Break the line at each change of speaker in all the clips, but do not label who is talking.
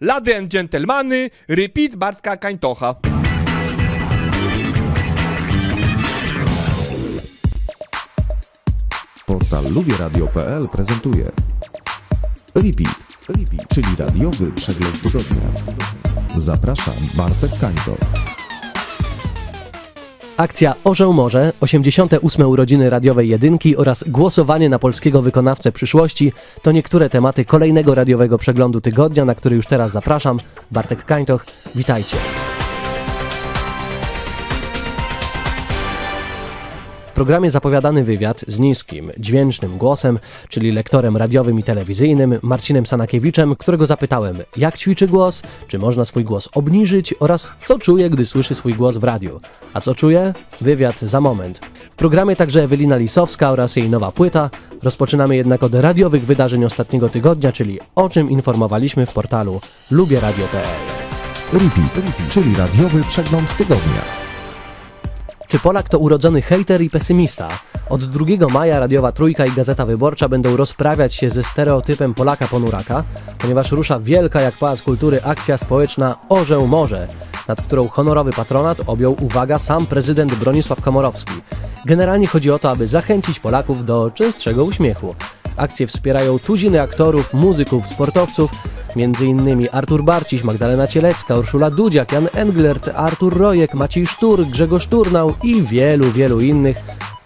Lady and gentlemany, repeat Bartka Kańtocha.
Portal lubieradio.pl prezentuje Repeat, Repeat, czyli radiowy przegląd tygodnia. Zapraszam, Bartek Kańto.
Akcja Orzeł Morze, 88. urodziny radiowej jedynki oraz głosowanie na polskiego wykonawcę przyszłości to niektóre tematy kolejnego radiowego przeglądu tygodnia, na który już teraz zapraszam. Bartek Kańtoch, witajcie. Programie zapowiadany wywiad z niskim, dźwięcznym głosem, czyli lektorem radiowym i telewizyjnym Marcinem Sanakiewiczem, którego zapytałem, jak ćwiczy głos, czy można swój głos obniżyć oraz co czuje, gdy słyszy swój głos w radiu. A co czuje? Wywiad za moment. W programie także Ewelina Lisowska oraz jej nowa płyta. Rozpoczynamy jednak od radiowych wydarzeń ostatniego tygodnia, czyli o czym informowaliśmy w portalu lubieradio.pl.
Repeat, czyli radiowy przegląd tygodnia.
Czy Polak to urodzony hejter i pesymista? Od 2 maja Radiowa Trójka i Gazeta Wyborcza będą rozprawiać się ze stereotypem Polaka ponuraka, ponieważ rusza wielka jak Pałac Kultury akcja społeczna Orzeł Morze, nad którą honorowy patronat objął, uwaga, sam prezydent Bronisław Komorowski. Generalnie chodzi o to, aby zachęcić Polaków do częstszego uśmiechu. Akcję wspierają tuziny aktorów, muzyków, sportowców, innymi Artur Barciś, Magdalena Cielecka, Urszula Dudziak, Jan Englert, Artur Rojek, Maciej Sztur, Grzegorz Turnał i wielu, wielu innych.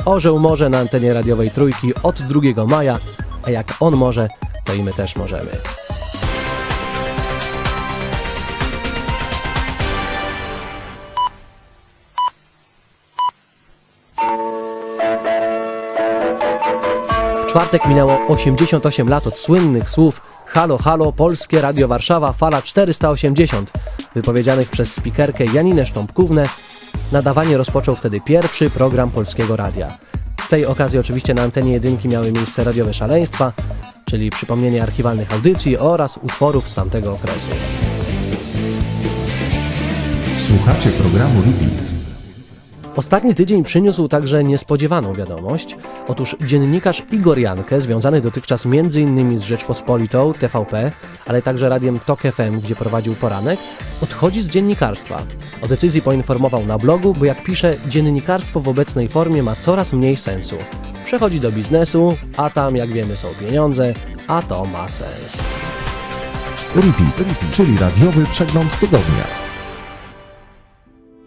Orzeł może na antenie radiowej Trójki od 2 maja, a jak on może, to i my też możemy. Czwartek minęło 88 lat od słynnych słów Halo, halo, Polskie Radio Warszawa, fala 480, wypowiedzianych przez spikerkę Janinę Sztąpkównę. Nadawanie rozpoczął wtedy pierwszy program Polskiego Radia. Z tej okazji oczywiście na antenie jedynki miały miejsce radiowe szaleństwa, czyli przypomnienie archiwalnych audycji oraz utworów z tamtego okresu.
Słuchacie programu Repeat.
Ostatni tydzień przyniósł także niespodziewaną wiadomość. Otóż dziennikarz Igor Jankę, związany dotychczas m.in. z Rzeczpospolitą, TVP, ale także radiem TOK FM, gdzie prowadził poranek, odchodzi z dziennikarstwa. O decyzji poinformował na blogu, bo jak pisze, dziennikarstwo w obecnej formie ma coraz mniej sensu. Przechodzi do biznesu, a tam, jak wiemy, są pieniądze, a to ma sens.
Repeat, Repeat, czyli radiowy przegląd tygodnia.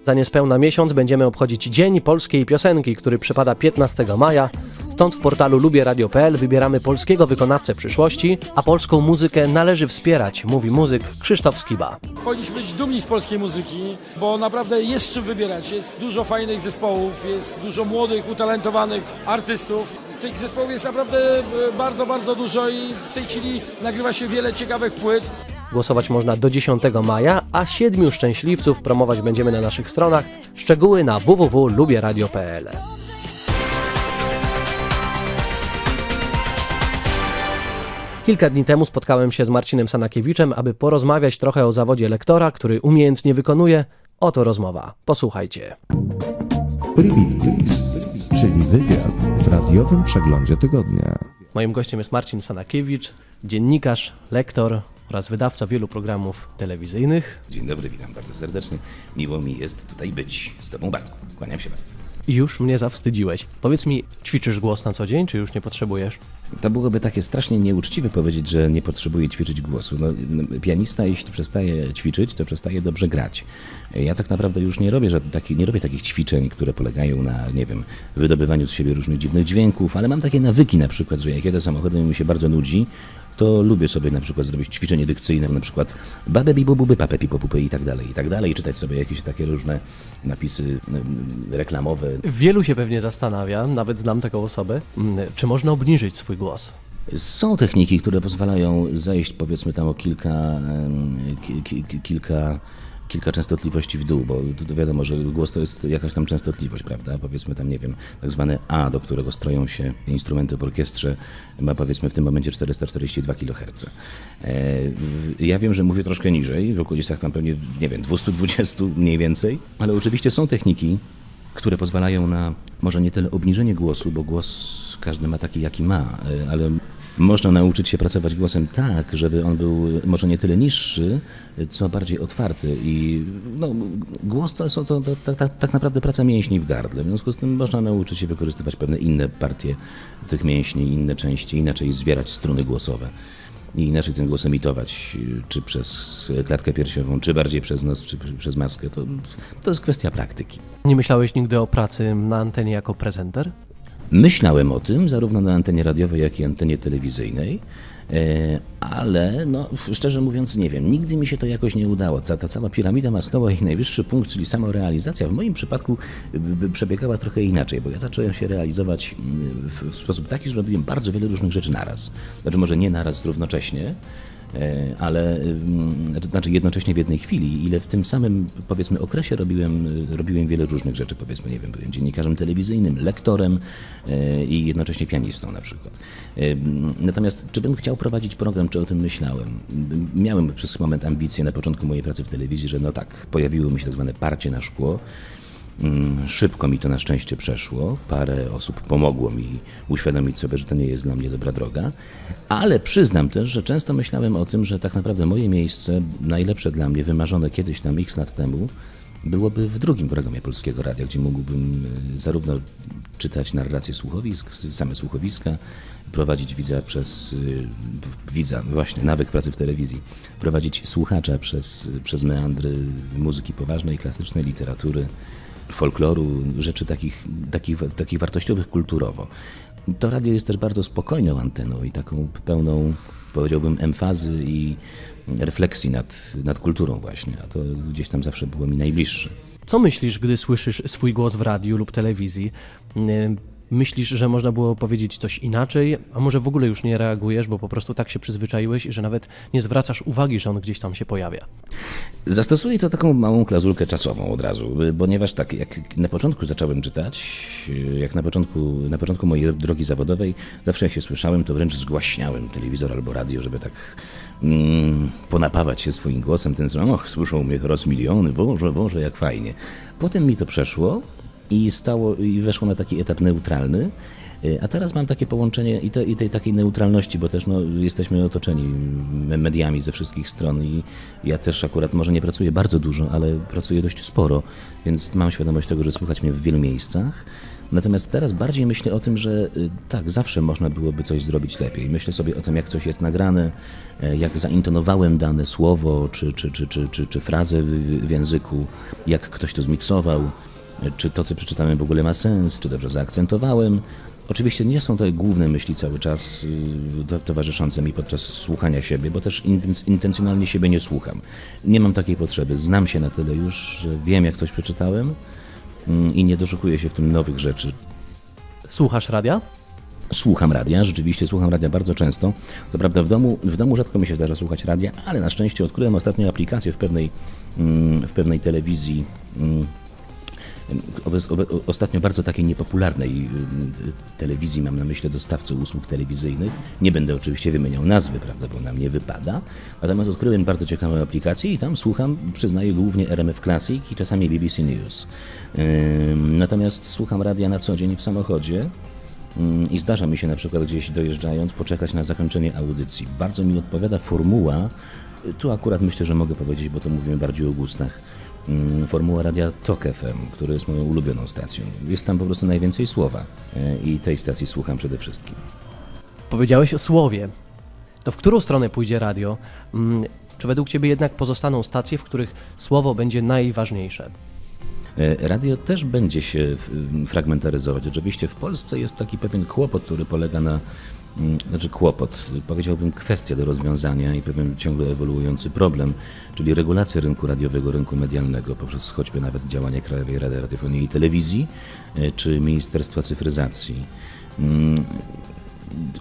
Za niespełna miesiąc będziemy obchodzić Dzień Polskiej Piosenki, który przypada 15 maja. Stąd w portalu lubieradio.pl wybieramy polskiego wykonawcę przyszłości, a polską muzykę należy wspierać, mówi muzyk Krzysztof Skiba.
Powinniśmy być dumni z polskiej muzyki, bo naprawdę jest czym wybierać. Jest dużo fajnych zespołów, jest dużo młodych, utalentowanych artystów. Tych zespołów jest naprawdę e, bardzo, bardzo dużo i w tej chwili nagrywa się wiele ciekawych płyt.
Głosować można do 10 maja, a siedmiu szczęśliwców promować będziemy na naszych stronach. Szczegóły na www.lubieradio.pl. Kilka dni temu spotkałem się z Marcinem Sanakiewiczem, aby porozmawiać trochę o zawodzie lektora, który umiejętnie wykonuje. Oto rozmowa. Posłuchajcie.
Czyli wywiad w radiowym przeglądzie tygodnia.
Moim gościem jest Marcin Sanakiewicz, dziennikarz, lektor oraz wydawca wielu programów telewizyjnych.
Dzień dobry, witam bardzo serdecznie. Miło mi jest tutaj być z Tobą, Bartku. Kłaniam się bardzo.
Już mnie zawstydziłeś. Powiedz mi, ćwiczysz głos na co dzień, czy już nie potrzebujesz?
To byłoby takie strasznie nieuczciwe powiedzieć, że nie potrzebuje ćwiczyć głosu. No, pianista, jeśli przestaje ćwiczyć, to przestaje dobrze grać. Ja tak naprawdę już nie robię, taki, nie robię takich ćwiczeń, które polegają na, nie wiem, wydobywaniu z siebie różnych dziwnych dźwięków, ale mam takie nawyki na przykład, że jak jadę samochodem i mi się bardzo nudzi, to lubię sobie na przykład zrobić ćwiczenie dykcyjne, na przykład babę bibububy, papę pipopupy i tak dalej, i tak dalej, i czytać sobie jakieś takie różne napisy mm, reklamowe.
Wielu się pewnie zastanawia, nawet znam taką osobę, mm, czy można obniżyć swój głos.
Są techniki, które pozwalają zejść powiedzmy tam o kilka, ki, ki- kilka, kilka częstotliwości w dół, bo wiadomo, że głos to jest jakaś tam częstotliwość, prawda? Powiedzmy tam, nie wiem, tak zwane A, do którego stroją się instrumenty w orkiestrze, ma powiedzmy w tym momencie 442 kHz. E, ja wiem, że mówię troszkę niżej, w okolicach tam pewnie, nie wiem, 220 mniej więcej, ale oczywiście są techniki, które pozwalają na może nie tyle obniżenie głosu, bo głos każdy ma taki, jaki ma, y, ale Można nauczyć się pracować głosem tak, żeby on był może nie tyle niższy, co bardziej otwarty. I no, głos to, są- to, to, to, tak- tak naprawdę praca mięśni w gardle. W związku z tym można nauczyć się wykorzystywać pewne inne partie tych mięśni, inne części, inaczej zwierać struny głosowe. I inaczej ten głos emitować, czy przez klatkę piersiową, czy bardziej przez nos, czy przez maskę. To, to jest kwestia praktyki.
Nie myślałeś nigdy o pracy na antenie jako prezenter?
Myślałem o tym, zarówno na antenie radiowej, jak i antenie telewizyjnej, e, ale no, szczerze mówiąc nie wiem, nigdy mi się to jakoś nie udało. Ca- Ta cała piramida Maslowa i najwyższy punkt, czyli samorealizacja, w moim przypadku y, przebiegała trochę inaczej, bo ja zacząłem się realizować w, sposób taki, że robiłem bardzo wiele różnych rzeczy naraz. Znaczy może nie naraz równocześnie, E, ale ym, znaczy- jednocześnie w jednej chwili, ile w tym samym powiedzmy okresie robiłem, y, robiłem wiele różnych rzeczy, powiedzmy, nie wiem, byłem dziennikarzem telewizyjnym, lektorem e, i jednocześnie pianistą na przykład. Natomiast czy bym chciał prowadzić program, czy o tym myślałem? Miałem przez moment ambicje na początku mojej pracy w telewizji, że no tak, pojawiło mi się tak zwane parcie na szkło, Mm, Szybko mi to na szczęście przeszło. Parę osób pomogło mi uświadomić sobie, że to nie jest dla mnie dobra droga. Ale przyznam też, że często myślałem o tym, że tak naprawdę moje miejsce, najlepsze dla mnie, wymarzone kiedyś tam x lat temu, byłoby w drugim programie Polskiego Radia, gdzie mógłbym y, zarówno czytać narracje słuchowisk, same słuchowiska, prowadzić widza przez y, widza, właśnie nawyk pracy w telewizji, prowadzić słuchacza przez, przez meandry muzyki poważnej, klasycznej, literatury, folkloru, rzeczy takich, takich, takich wartościowych kulturowo. To radio jest też bardzo spokojną anteną i taką pełną, powiedziałbym, emfazy i refleksji nad, nad kulturą właśnie, a to gdzieś tam zawsze było mi najbliższe.
Co myślisz, gdy słyszysz swój głos w radiu lub telewizji? Myślisz, że można było powiedzieć coś inaczej, a może w ogóle już nie reagujesz, bo po prostu tak się przyzwyczaiłeś, że nawet nie zwracasz uwagi, że on gdzieś tam się pojawia.
Zastosuję to taką małą klauzulkę czasową od razu, ponieważ tak, jak na początku zacząłem czytać, jak na początku, na początku mojej drogi zawodowej, zawsze jak się słyszałem, to wręcz zgłaśniałem telewizor albo radio, żeby tak mm, ponapawać się swoim głosem, tym, że och, słyszą mnie teraz miliony, Boże, Boże, jak fajnie. Potem mi to przeszło i stało, i weszło na taki etap neutralny, y, a teraz mam takie połączenie i, te, i tej takiej neutralności, bo też no, jesteśmy otoczeni me- mediami ze wszystkich stron i ja też akurat może nie pracuję bardzo dużo, ale pracuję dość sporo, więc mam świadomość tego, że słuchać mnie w wielu miejscach. Natomiast teraz bardziej myślę o tym, że y, tak, zawsze można byłoby coś zrobić lepiej. Myślę sobie o tym, jak coś jest nagrane, e, jak zaintonowałem dane słowo czy, czy, czy, czy, czy, czy frazę w, w języku, jak ktoś to zmiksował, e, czy to, co przeczytałem w ogóle ma sens, czy dobrze zaakcentowałem. Oczywiście nie są to główne myśli cały czas y, to- towarzyszące mi podczas słuchania siebie, bo też inten- intencjonalnie siebie nie słucham. Nie mam takiej potrzeby. Znam się na tyle już, że wiem, jak coś przeczytałem mm, i nie doszukuję się w tym nowych rzeczy.
Słuchasz radia?
Słucham radia, rzeczywiście słucham radia bardzo często. To prawda, w domu, w domu rzadko mi się zdarza słuchać radia, ale na szczęście odkryłem ostatnio aplikację w pewnej, mm, w pewnej telewizji. Ostatnio bardzo takiej niepopularnej y, telewizji, mam na myśli dostawcy usług telewizyjnych. Nie będę oczywiście wymieniał nazwy, prawda, bo nam nie wypada. Natomiast odkryłem bardzo ciekawą aplikację i tam słucham, przyznaję głównie RMF Classic i czasami BBC News. Natomiast słucham radia na co dzień w samochodzie. I zdarza mi się na przykład gdzieś dojeżdżając poczekać na zakończenie audycji. Bardzo mi odpowiada formuła, y, tu akurat myślę, że mogę powiedzieć, bo to mówimy bardziej o gustach, formuła radia TOK FM, który jest moją ulubioną stacją. Jest tam po prostu najwięcej słowa y, i tej stacji słucham przede wszystkim.
Powiedziałeś o słowie. To w którą stronę pójdzie radio? Mm, Czy według Ciebie jednak pozostaną stacje, w których słowo będzie najważniejsze?
E, Radio też będzie się fragmentaryzować. Oczywiście w Polsce jest taki pewien kłopot, który polega na, mm, znaczy kłopot, powiedziałbym kwestia do rozwiązania i pewien ciągle ewoluujący problem, czyli regulacja rynku radiowego, rynku medialnego poprzez choćby nawet działanie Krajowej Rady Radiofonii i Telewizji e, czy Ministerstwa Cyfryzacji. Mm,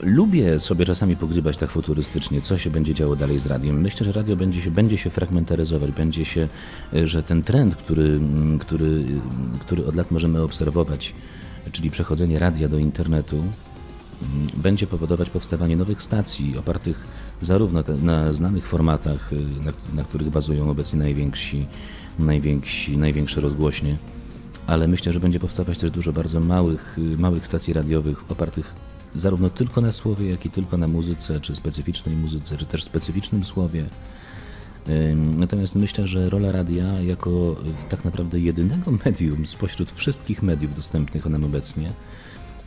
Lubię sobie czasami pogrzebać tak futurystycznie, co się będzie działo dalej z radiem. Myślę, że radio będzie się, będzie się fragmentaryzować, będzie się, e, że ten trend, który, mm, który, mm, który od lat możemy obserwować, czyli przechodzenie radia do internetu, mm, będzie powodować powstawanie nowych stacji opartych zarówno na znanych formatach, y, na, na których bazują obecnie najwięksi, najwięksi, największe rozgłośnie, ale myślę, że będzie powstawać też dużo bardzo małych, y, małych stacji radiowych opartych zarówno tylko na słowie, jak i tylko na muzyce, czy specyficznej muzyce, czy też specyficznym słowie. Natomiast myślę, że rola radia jako y, tak naprawdę jedynego medium spośród wszystkich mediów dostępnych nam obecnie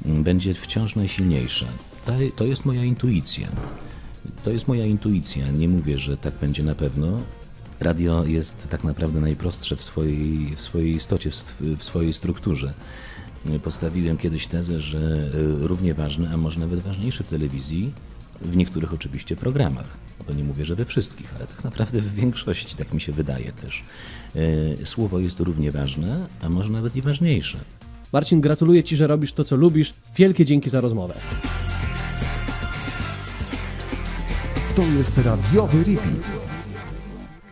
będzie wciąż najsilniejsza. To, jest moja intuicja. To jest moja intuicja. Nie mówię, że tak będzie na pewno. Radio jest tak naprawdę najprostsze w swojej, w swojej istocie, w, sw- w swojej strukturze. Postawiłem kiedyś tezę, że y, równie ważne, a może nawet ważniejsze w telewizji, w niektórych oczywiście programach, bo nie mówię, że we wszystkich, ale tak naprawdę w większości, tak mi się wydaje też, y, słowo jest równie ważne, a może nawet i ważniejsze.
Marcin, gratuluję Ci, że robisz to, co lubisz. Wielkie dzięki za rozmowę.
To jest radiowy repeat.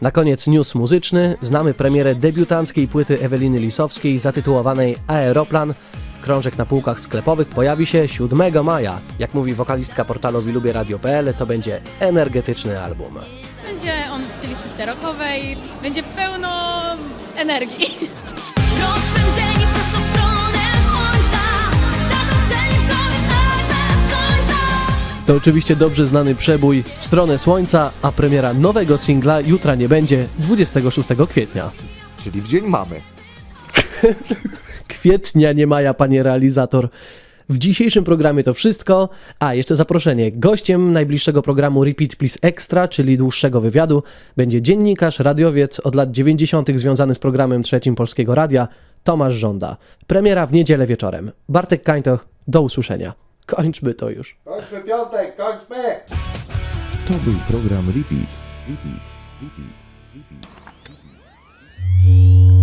Na koniec news muzyczny. Znamy premierę debiutanckiej płyty Eweliny Lisowskiej zatytułowanej Aeroplan. Krążek na półkach sklepowych pojawi się 7 maja. Jak mówi wokalistka portalu wilubieradio.pl, to będzie energetyczny album.
Będzie on w stylistyce rockowej, będzie pełno energii.
To oczywiście dobrze znany przebój w stronę słońca, a premiera nowego singla jutra nie będzie 26 kwietnia.
Czyli w dzień mamy.
Kwietnia nie maja, panie realizator. W dzisiejszym programie to wszystko. A, jeszcze zaproszenie. Gościem najbliższego programu Repeat Please Extra, czyli dłuższego wywiadu, będzie dziennikarz, radiowiec od lat 90. związany z programem trzecim Polskiego Radia, Tomasz Żąda. Premiera w niedzielę wieczorem. Bartek Kańtoch, do usłyszenia. Kończmy to już.
Kończmy piątek, kończmy!
To był program Repeat. Repeat, repeat, repeat. repeat.